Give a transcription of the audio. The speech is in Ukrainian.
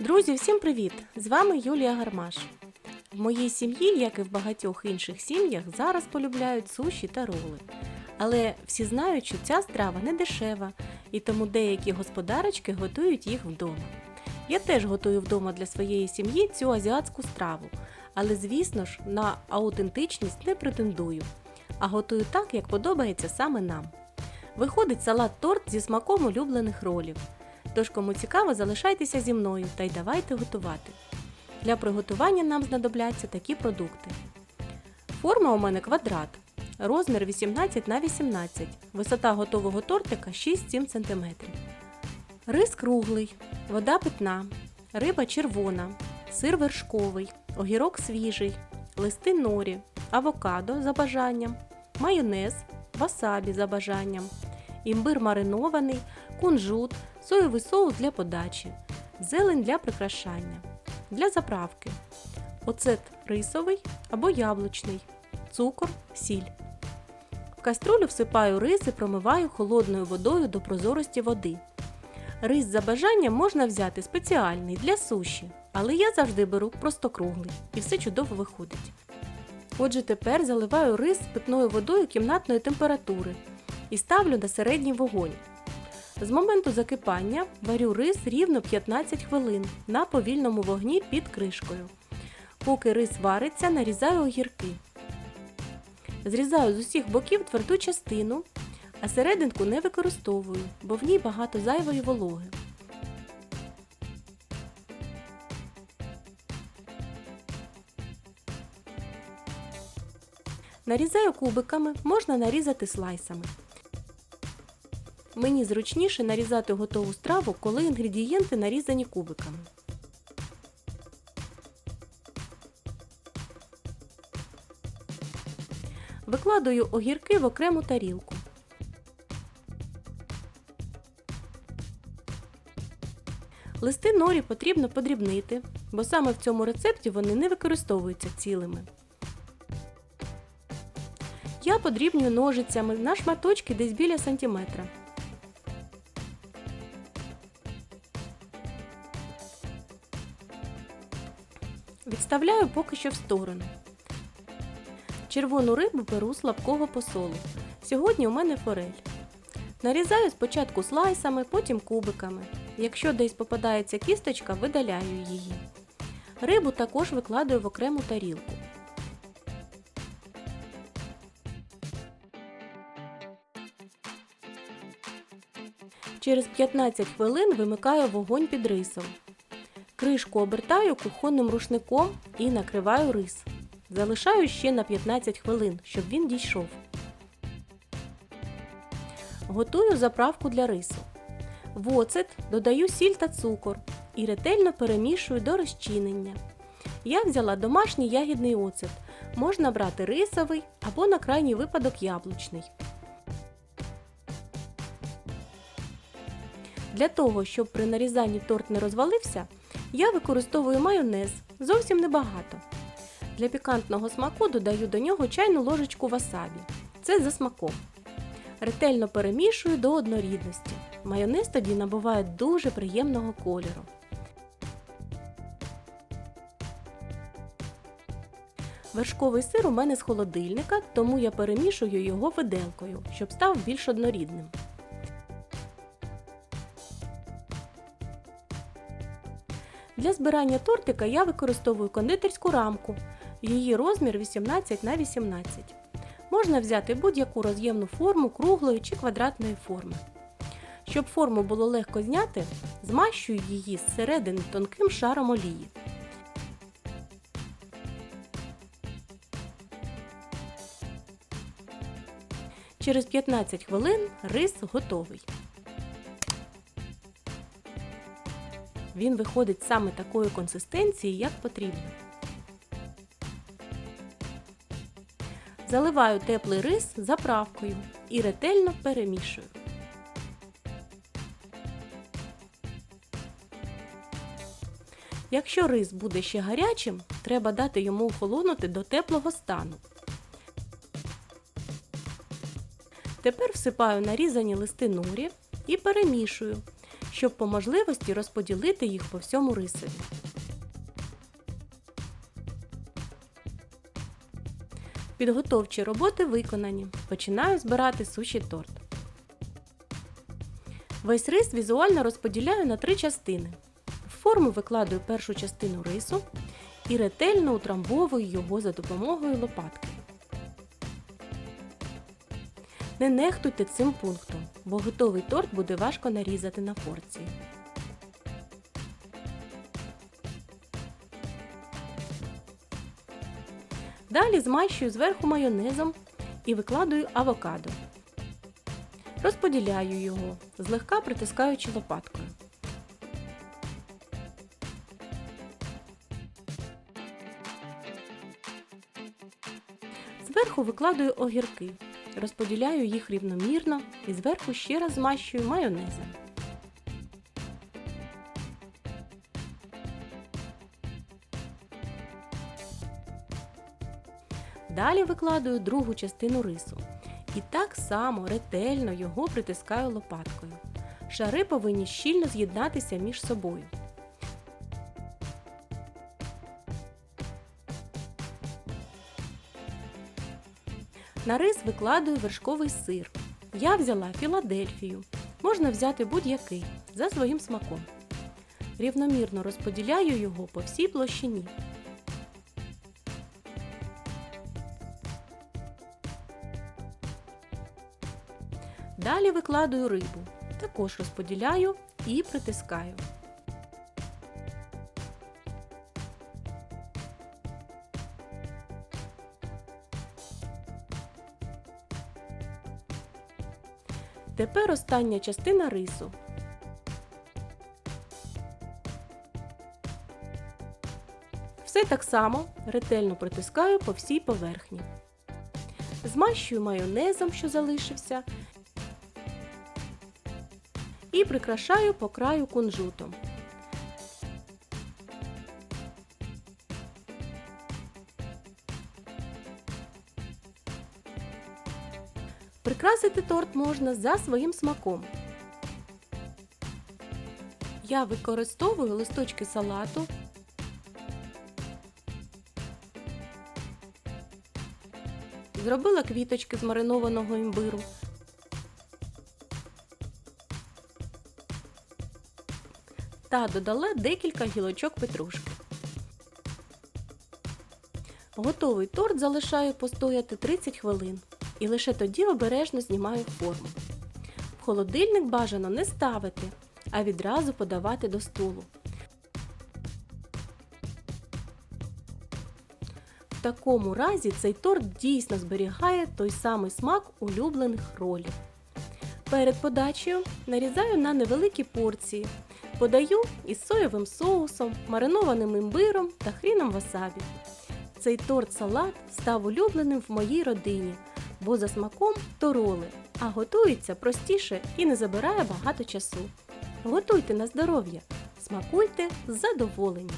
Друзі, всім привіт! З вами Юлія Гармаш. В моїй сім'ї, як і в багатьох інших сім'ях, зараз полюбляють суші та роли. Але всі знають, що ця страва не дешева, і тому деякі господарочки готують їх вдома. Я теж готую вдома для своєї сім'ї цю азіатську страву, але, звісно ж, на аутентичність не претендую, а готую так, як подобається саме нам. Виходить салат-торт зі смаком улюблених ролів. Тож, кому цікаво, залишайтеся зі мною та й давайте готувати. Для приготування нам знадобляться такі продукти. Форма у мене квадрат, розмір 18 на 18, висота готового тортика 6-7 см. Рис круглий, вода питна, риба червона, сир вершковий, огірок свіжий, листи норі, авокадо за бажанням, майонез, васабі за бажанням, імбир маринований, кунжут, соєвий соус для подачі, зелень для прикрашання, для заправки, оцет рисовий або яблучний, цукор, сіль. В каструлю всипаю рис і промиваю холодною водою до прозорості води. Рис за бажанням можна взяти спеціальний для суші, але я завжди беру просто круглий і все чудово виходить. Отже, тепер заливаю рис питною водою кімнатної температури і ставлю на середній вогонь. З моменту закипання варю рис рівно 15 хвилин на повільному вогні під кришкою. Поки рис вариться, нарізаю огірки. Зрізаю з усіх боків тверду частину, а серединку не використовую, бо в ній багато зайвої вологи. Нарізаю кубиками, можна нарізати слайсами. Мені зручніше нарізати готову страву, коли інгредієнти нарізані кубиками. Викладаю огірки в окрему тарілку. Листи норі потрібно подрібнити, бо саме в цьому рецепті вони не використовуються цілими. Я подрібнюю ножицями на шматочки десь біля сантиметра. Відставляю поки що в сторону. Червону рибу беру слабкого посолу. Сьогодні у мене форель. Нарізаю спочатку слайсами, потім кубиками. Якщо десь попадається кісточка, видаляю її. Рибу також викладаю в окрему тарілку. Через 15 хвилин вимикаю вогонь під рисом. Кришку обертаю кухонним рушником і накриваю рис. Залишаю ще на 15 хвилин, щоб він дійшов. Готую заправку для рису. В оцет додаю сіль та цукор і ретельно перемішую до розчинення. Я взяла домашній ягідний оцет. Можна брати рисовий або на крайній випадок яблучний. Для того, щоб при нарізанні торт не розвалився, я використовую майонез зовсім небагато. Для пікантного смаку додаю до нього чайну ложечку васабі. Це за смаком. Ретельно перемішую до однорідності. Майонез тоді набуває дуже приємного кольору. Вершковий сир у мене з холодильника, тому я перемішую його виделкою, щоб став більш однорідним. Для збирання тортика я використовую кондитерську рамку. Її розмір 18 на 18. Можна взяти будь-яку роз'ємну форму круглої чи квадратної форми. Щоб форму було легко зняти, змащую її зсередини тонким шаром олії. Через 15 хвилин рис готовий. Він виходить саме такої консистенції, як потрібно. Заливаю теплий рис заправкою і ретельно перемішую. Якщо рис буде ще гарячим, треба дати йому охолонути до теплого стану. Тепер всипаю нарізані листи норі і перемішую, щоб по можливості розподілити їх по всьому рисові. Підготовчі роботи виконані. Починаю збирати суші торт. Весь рис візуально розподіляю на три частини. В форму викладаю першу частину рису і ретельно утрамбовую його за допомогою лопатки. Не нехтуйте цим пунктом, бо готовий торт буде важко нарізати на порції. Далі змащую зверху майонезом і викладаю авокадо. Розподіляю його, злегка притискаючи лопаткою. Зверху викладаю огірки, розподіляю їх рівномірно і зверху ще раз змащую майонезом. Далі викладаю другу частину рису і так само ретельно його притискаю лопаткою. Шари повинні щільно з'єднатися між собою. На рис викладаю вершковий сир. Я взяла Філадельфію. Можна взяти будь-який за своїм смаком. Рівномірно розподіляю його по всій площині. Далі викладаю рибу. Також розподіляю і притискаю. Тепер остання частина рису. Все так само ретельно притискаю по всій поверхні. Змащую майонезом, що залишився, і прикрашаю по краю кунжутом. Прикрасити торт можна за своїм смаком. Я використовую листочки салату, зробила квіточки з маринованого імбиру. та додала декілька гілочок петрушки. Готовий торт залишаю постояти 30 хвилин і лише тоді обережно знімаю форму. В холодильник бажано не ставити, а відразу подавати до столу. В такому разі цей торт дійсно зберігає той самий смак улюблених ролів. Перед подачею нарізаю на невеликі порції. Подаю із соєвим соусом, маринованим імбиром та хріном васабі. Цей торт-салат став улюбленим в моїй родині, бо за смаком то роли, а готується простіше і не забирає багато часу. Готуйте на здоров'я, смакуйте з задоволенням!